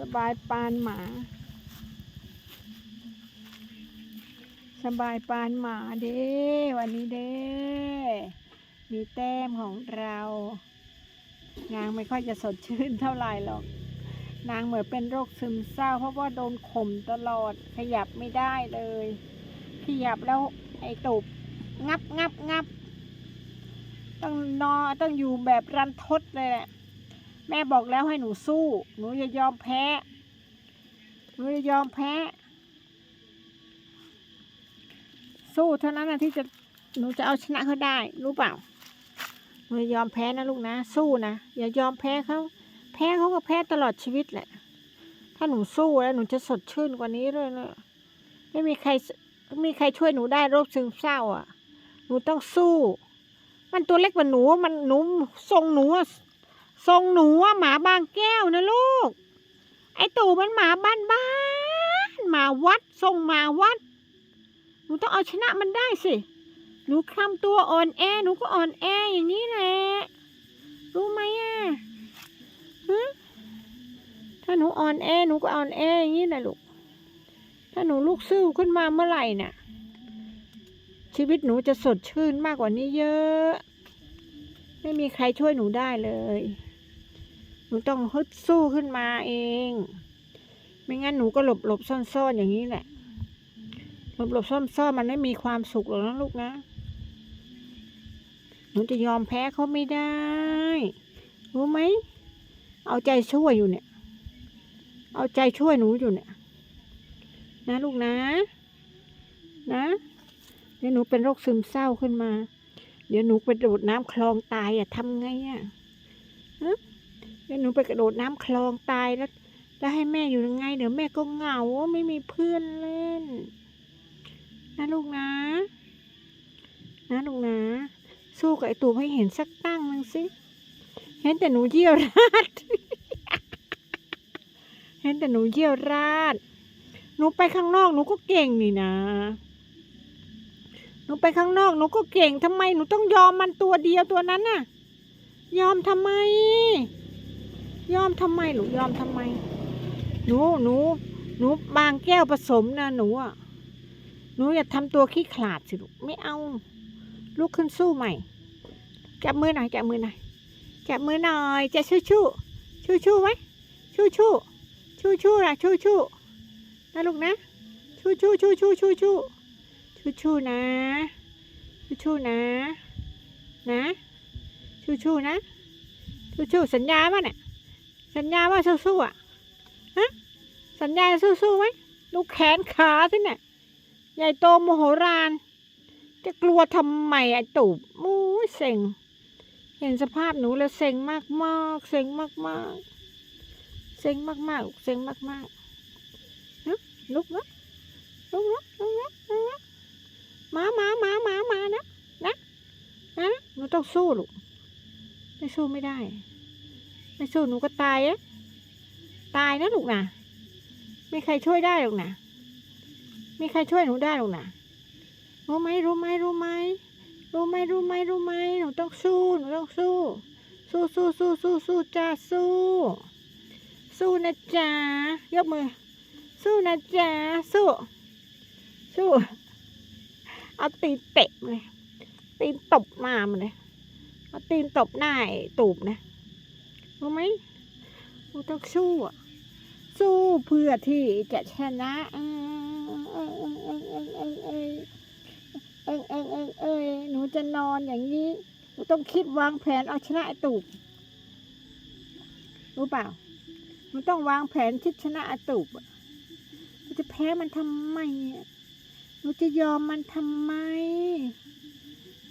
สบายปานหมา สบายปานหมาเด้วันนี้เด้มีแต้มของเรา นางไม่ค่อยจะสดชื่นเท่าไหร่หรอก นางเหมือนเป็นโรคซึมเศร้า เพราะว่าโดนข่มตลอดขยับไม่ได้เลย ขยับแล้วไอ้ตุบงับงับงับต้องนอนต้องอยู่แบบรันทดเลยแหละ แม่บอกแล้วให้หนูสู้ หนูอย่ายอมแพ้ หนูอย่ายอมแพ้ สู้เท่านั้นนะที่จะหนูจะเอาชนะเขาได้ รู้เปล่า หนูอย่ายอมแพ้นะลูกนะ สู้นะ อย่ายอมแพ้เขาแพ้เขาก็แพ้ตลอดชีวิตแหละ ถ้าหนูสู้แล้วหนูจะสดชื่นกว่านี้เลยนะไม่มีใครไม่มีใครช่วยหนูได้โรคซึมเศร้า อะ หนูต้องสู้ มันตัวเล็กกว่าหนู มันหนูทรงหนูอะ ทรงหนูอะหมาบางแก้วนะลูก ไอตู่มันหมาบ้านบ้านๆหมาวัดทรงหมาวัด หนูต้องเอาชนะมันได้สิ หนูคลำตัวอ่อนแอ หนูก็อ่อนแออย่างนี้แหละ รู้ไหมอะถ้าหนูอ่อนแอ หนูก็อ่อนแออย่างนี้แหละลูก ถ้าหนูลุกสู้ขึ้นมาเมื่อไหร่น่ะ ชีวิตหนูจะสดชื่นมากกว่านี้เยอะ ไม่มีใครช่วยหนูได้เลย นูต้องฮึดสู้ขึ้นมาเอง ไม่งั้นหนูก็หลบหลบซ่อนซ่อนอย่างนี้แหละ หลบหลบซ่อนซ่อนมันไม่มีความสุขหรอกนะลูกนะ หนูจะยอมแพ้เขาไม่ได้ รู้ไหม เอาใจช่วยอยู่เนี่ย เอาใจช่วยหนูอยู่เนี่ย นะลูกนะ นะเดี๋ยวหนูเป็นโรคซึมเศร้าขึ้นมา เดี๋ยวหนูไปโดดน้ำคลองตายอะทำไงอะ ฮะเดี๋ยวหนูไปกระโดดน้ำคลองตายแล้วแล้วให้แม่อยู่ยังไง เดี๋ยวแม่ก็เหงาไม่มีเพื่อนเล่น นะลูกนะ นะลูกนะ สู้กับไอตูบให้เห็นสักตั้งหนึ่งสิ เห็นแต่หนูเยี่ยวราด เห็นแต่หนูเยี่ยวราด หนูไปข้างนอกหนูก็เก่งนี่นะ หนูไปข้างนอกหนูก็เก่งทำไมหนูต้องยอมมันตัวเดียวตัวนั้นน่ะ ยอมทำไม ยอมทำไมหนูยอมทำไม หนูหนูหนูบางแก้วผสมนะหนูอะหนูอย่าทำตัวขี้ขลาดสิลูกไม่เอา ลุกขึ้นสู้ใหม่ จับมือหน่อยจับมือหน่อยจับมือหน่อยจะชู้ชู้ชู้ชู้ไหมชู้ชู้ชู้ชู้นะชู้ชู้นะลูกนะชู้ชู้ชู้ชู้ชู้ชู้ชู้ชู้นะชู้ชู้นะ นะชู้ชู้นะชู้ชู้สัญญาป่ะเนี่ย สัญญาว่าสู้ๆอะฮะสัญญาสู้ๆไหมลูกแขนขาสิเนี่ยใหญ่โตโมโหราน จะกลัวทำไมไอ้ตูบมู้ยเซ็ง เห็นสภาพหนูแล้วเซ็งมากมากๆเซ็งมากมากๆเซ็งมากมากๆเซ็งมากมากๆนะลุกนะลุกนะลุกนะลุกนะมามามามามานะนะนะหนูต้องสู้ลูกไม่สู้ไม่ได้ ไม่สู้หนูก็ตายอะตายนะลูกนะไม่ใครช่วยได้หรอกนะไมีใครช่วยหนูได้หรอกนะรู้ไหมรู้ไหมรู้ไหมรู้ไหมรู้ไหมรู้ไหมหนูต้องสู้หนูต้องสู้ สู้สู้สู้สู้สู้จ้าสู้ สู้นะจ๊ะยกมือ สู้นะจ๊ะสู้สู้เอาตีนเตะเลยตีนตบหน้ามันเลยเอาตีนตบหน้าตูบนะ รู้ไหมหนูต้องสู้อะสู้เพื่อที่จะชนะเออเออเออเออเออเออเออเออเออเออหนูจะนอนอย่างนี้หนูต้องคิดวางแผนเอาชนะไอ้ตูบรู้เปล่าหนูต้องวางแผนที่ชนะไอ้ตูบอะหนูจะแพ้มันทำไมอะหนูจะยอมมันทำไม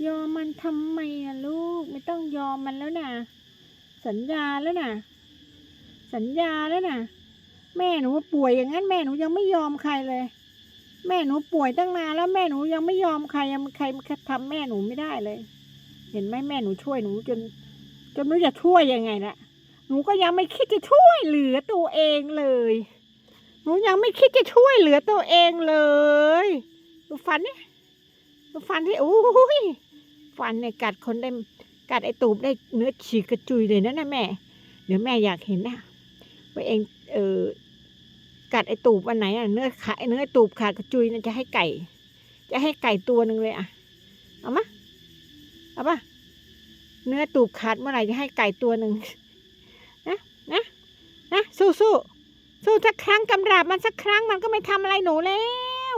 ยอมมันทำไมอะลูก ไม่ต้องยอมมันแล้วนะ สัญญาแล้วนะสัญญาแล้วนะแม่หนูป่วยอย่างนั้นแม่หนูยังไม่ยอมใครเลย แม่หนูป่วยตั้งนานแล้วแม่หนูยังไม่ยอมใครยังใครทำแม่หนูไม่ได้เลย เห็นไหมแม่หนูช่วยหนูจน จนไม่รู้จะช่วยยังไงละหนูก็ยังไม่คิดจะช่วยเหลือตัวเองเลย หนูยังไม่คิดจะช่วยเหลือตัวเองเลยดูฟันนี่ดูฟันที่โอ้ยฟันเนี่ยกัดคนได้ กัดไอตูบได้เนื้อฉีกกระจุยเลยนะนะแม่ เดี๋ยวแม่อยากเห็นนะไปเองเออกัดไอตูบอันไหนอะเนื้อขาเนื้อตูบขาดกระจุยนะจะให้ไก่ จะให้ไก่ตัวหนึ่งเลยอะเอามาเอาปะเนื้อตูบขาดเมื่อไหร่จะให้ไก่ตัวหนึ่งนะนะนะสู้สู้สู้สักครั้งกำราบมันสักครั้งมันก็ไม่ทำอะไรหนูแล้ว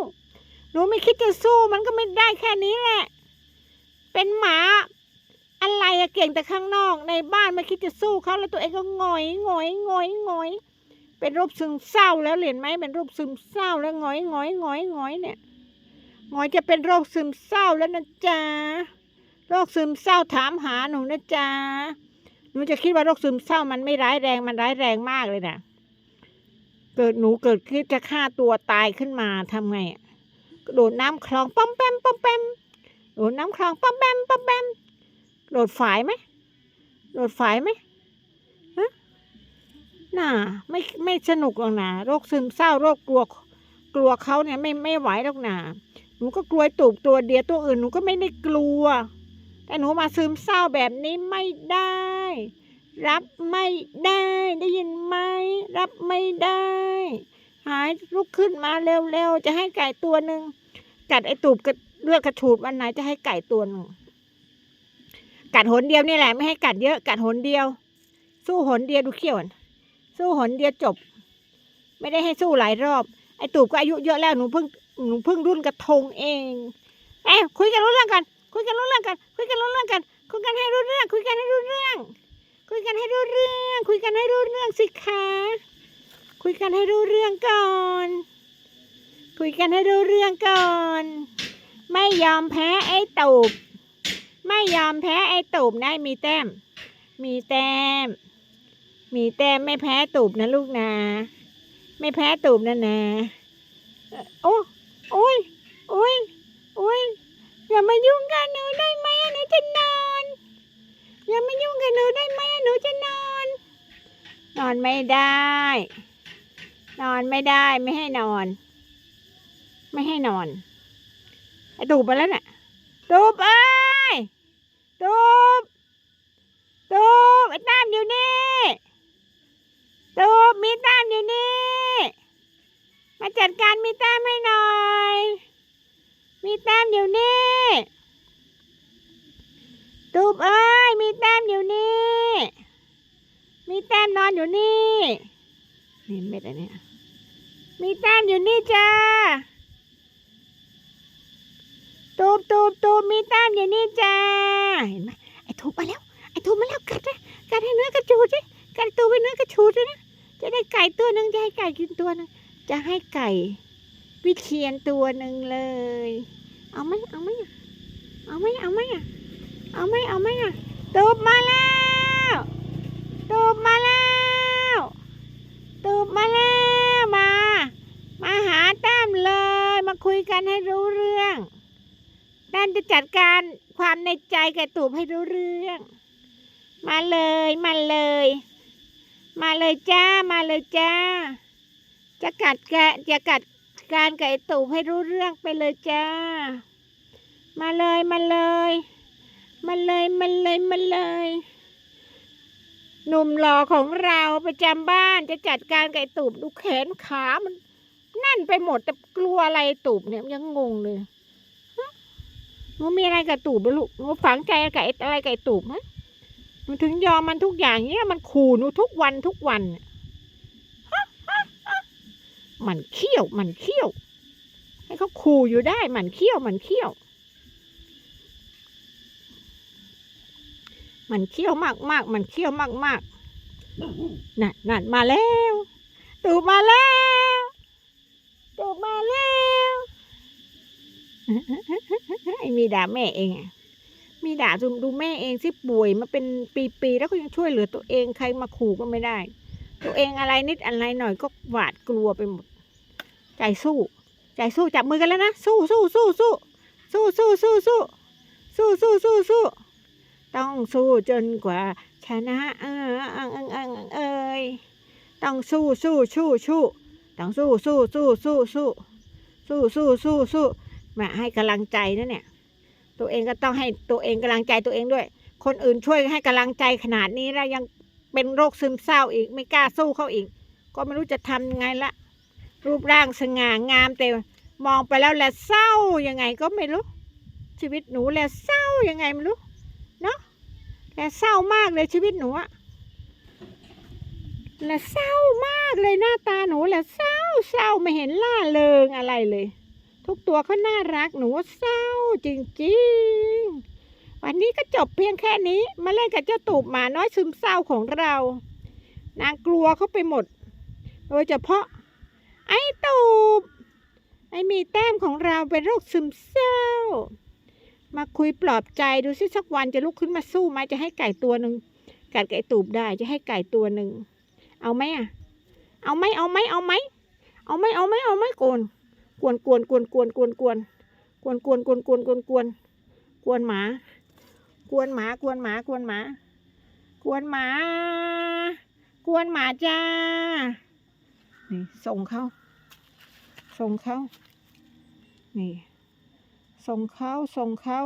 หนูไม่คิดจะสู้มันก็ไม่ได้แค่นี้แหละ เป็นหมา อะไรอะเก่งแต่ข้างนอกในบ้านไม่คิดจะสู้เขาแล้วตัวเองก็หงอยหงอยหงอยหงอย เป็นรูปซึมเศร้าแล้วเห็นไหมเป็นรูปซึมเศร้าแล้วหงอยหงอยหงอยหงอยเนี่ยหงอยจะเป็นโรคซึมเศร้าแล้วนะจ๊ะโรคซึมเศร้าถามหาหนูนะจ๊ะหนูจะคิดว่าโรคซึมเศร้ามันไม่ร้ายแรงมันร้ายแรงมากเลยนะเกิดหนูเกิดคิดจะฆ่าตัวตายขึ้นมาทำไงอะกระโดดน้ำคลองป้อมแปมป้อมแปมโดดน้ำคลองป้อมแปมป้อมแปม โดดฝายไหมโดดฝายไหมฮะน่าไม่ไม่สนุกหรอกนะโรคซึมเศร้าโรคกลัวกลัวเขาเนี่ยไม่ไม่ไหวหรอกนะหนูก็กลัวตูบตัวเดียวตัวอื่นหนูก็ไม่ได้กลัว แต่หนูมาซึมเศร้าแบบนี้ไม่ได้ รับไม่ได้ได้ยินไหมรับไม่ได้ หายลุกขึ้นมาเร็วๆจะให้ไก่ตัวหนึ่งกัดไอ้ตูบกระเลือดกระฉูดวันไหนจะให้ไก่ตัวหนึ่ง กัดหนเดียวนี่แหละไม่ให้กัดเยอะกัดหนเดียว สู้หนเดียวดูเขี้ยวสู้หนเดียวจบ ไม่ได้ให้สู้หลายรอบ ไอ้ตูบก็อายุเยอะแล้วหนูเพิ่งหนูเพิ่งรุ่นกระทงเองเอ้คุยกันรู้เรื่องกัน คุยกันรู้เรื่องกัน คุยกันรู้เรื่องกัน คุยกันให้รู้เรื่อง คุยกันให้รู้เรื่อง คุยกันให้รู้เรื่อง คุยกันให้รู้เรื่องสิคะคุยกันให้รู้เรื่องก่อน คุยกันให้รู้เรื่องก่อน ไม่ยอมแพ้ไอ้ตูบ ยอมแพ้ไอ้ตูบนะมีแต้ม มีแต้ม มีแต้มไม่แพ้ตูบนะลูกนะ ไม่แพ้ตูบนะนะเอ่อโอ้โอ้ยโอ้ยโอ้ยอย่ามายุ่งกับหนูได้ไหมอะหนูจะนอนอย่ามายุ่งกับหนูได้ไหมอะหนูจะนอน นอนไม่ได้ นอนไม่ได้ไม่ให้นอน ไม่ให้นอนไอ้ตูบมาแล้วน่ะตูบเอ้ ตูบตูบไอ้ตามอยู่นี่ตูบมีตามอยู่นี่ มาจัดการมีตามให้หน่อย มีตามอยู่นี่ตูบเอ้ยมีแต้มอยู่นี่ มีแต้มนอนอยู่นี่นี่เม็ดอะไรเนี่ยมีแต้มอยู่นี่จ้า บตูบตูบมีต้มอยู่นี่จ้าเห็นไหมไอ้ตูบมาแล้วไอ้ตูบมาแล้วกัดนะกัดให้เนื้อกระชูดสิกัดตัวไปเนื้อกระชูดนะจะได้ไก่ตัวหนึ่งจะให้ไก่กินตัวนึงจะให้ไก่วิเชียนตัวหนึ่งเลย เอาไหมเอาไหมเอาไหมเอาไหมอะเอาไหมเอาไหมอะตูบมาแล้วตูบมาแล้วตูบมาแล้วมา มาหาแต้มเลย มาคุยกันให้รู้เรื่อง แต้มจะจัดการความในใจแกตูบให้รู้เรื่อง มาเลยมาเลย มาเลยจ้ามาเลยจ้า จะกัดแกจะกัดการไก่ตูบให้รู้เรื่องไปเลยจ้า มาเลยมาเลยมาเลยมาเลยมาเลย หนุ่มหล่อของเราประจำบ้านจะจัดการไก่ตูบดูแขนขามันแน่นไปหมดแต่กลัวอะไรตูบเนี่ยยังงงเลย หนูมีอะไรกับตูบลูกหนูฝังใจกับไอ้อะไรกับไอ้ตูบไหมหนูถึงยอมมันทุกอย่างเนี้ยมันขู่หนูทุกวันทุกวัน มันเขี้ยวมันเขี้ยว ให้เขาขู่อยู่ได้มันเขี้ยวมันเขี้ยว มันเขี้ยวมากมากมันเขี้ยวมากมากนั่นนั่นมาแล้วตูบมาแล้วตูบมาแล้ว มีด่าแม่เองอะมีด่าดูดูแม่เองที่ป่วยมาเป็นปีๆแล้วก็ยังช่วยเหลือตัวเองใครมาขู่ก็ไม่ได้ ตัวเองอะไรนิดอะไรหน่อยก็หวาดกลัวไปหมด ใจสู้ ใจสู้จับมือกันแล้วนะสู้สู้สู้สู้สู้สู้สู้สู้สู้สู้สู้สู้ต้องสู้จนกว่าชนะเออเออเออเออเอยต้องสู้สู้สู้สู้ต้องสู้สู้สู้สู้สู้สู้สู้สู้สู้ มาให้กำลังใจนะเนี่ย ตัวเองก็ต้องให้ตัวเองกำลังใจตัวเองด้วย คนอื่นช่วยให้กำลังใจขนาดนี้แล้วยังเป็นโรคซึมเศร้าอีกไม่กล้าสู้เขาอีก ก็ไม่รู้จะทำยังไงละ รูปร่างสง่างามแต่มองไปแล้วแหละเศร้ายังไงก็ไม่รู้ ชีวิตหนูแหละเศร้ายังไงไม่รู้เนาะแหละเศร้ามากเลยชีวิตหนูอะแหละเศร้ามากเลยหน้าตาหนูแหละเศร้าเศร้าไม่เห็นล่าเริงอะไรเลย ทุกตัวเขาน่ารักหนูเศร้าจริงๆ วันนี้ก็จบเพียงแค่นี้ มาเล่นกับเจ้าตูบหมาน้อยซึมเศร้าของเรา นางกลัวเขาไปหมด โดยเฉพาะ ไอ้ตูบ ไอ้มีแต้มของเราเป็นโรคซึมเศร้า มาคุยปลอบใจดูสิสักวันจะลุกขึ้นมาสู้ไหมจะให้ไก่ตัวหนึ่งกัดไก่ตูบได้จะให้ไก่ตัวหนึ่ง เอาไหมอะ เอาไหมเอาไหมเอาไหมเอาไหมเอาไหมเอาไหมโกน กวนกวนกวนกวนกวนกวนกวนกวนกวนกวนกวนกวนกวนหมากวนหมากวนหมากวนหมากวนหมากวนหมาจ้านี่ส่งเขาส่งเขานี่ ส่งเขาส่งเขา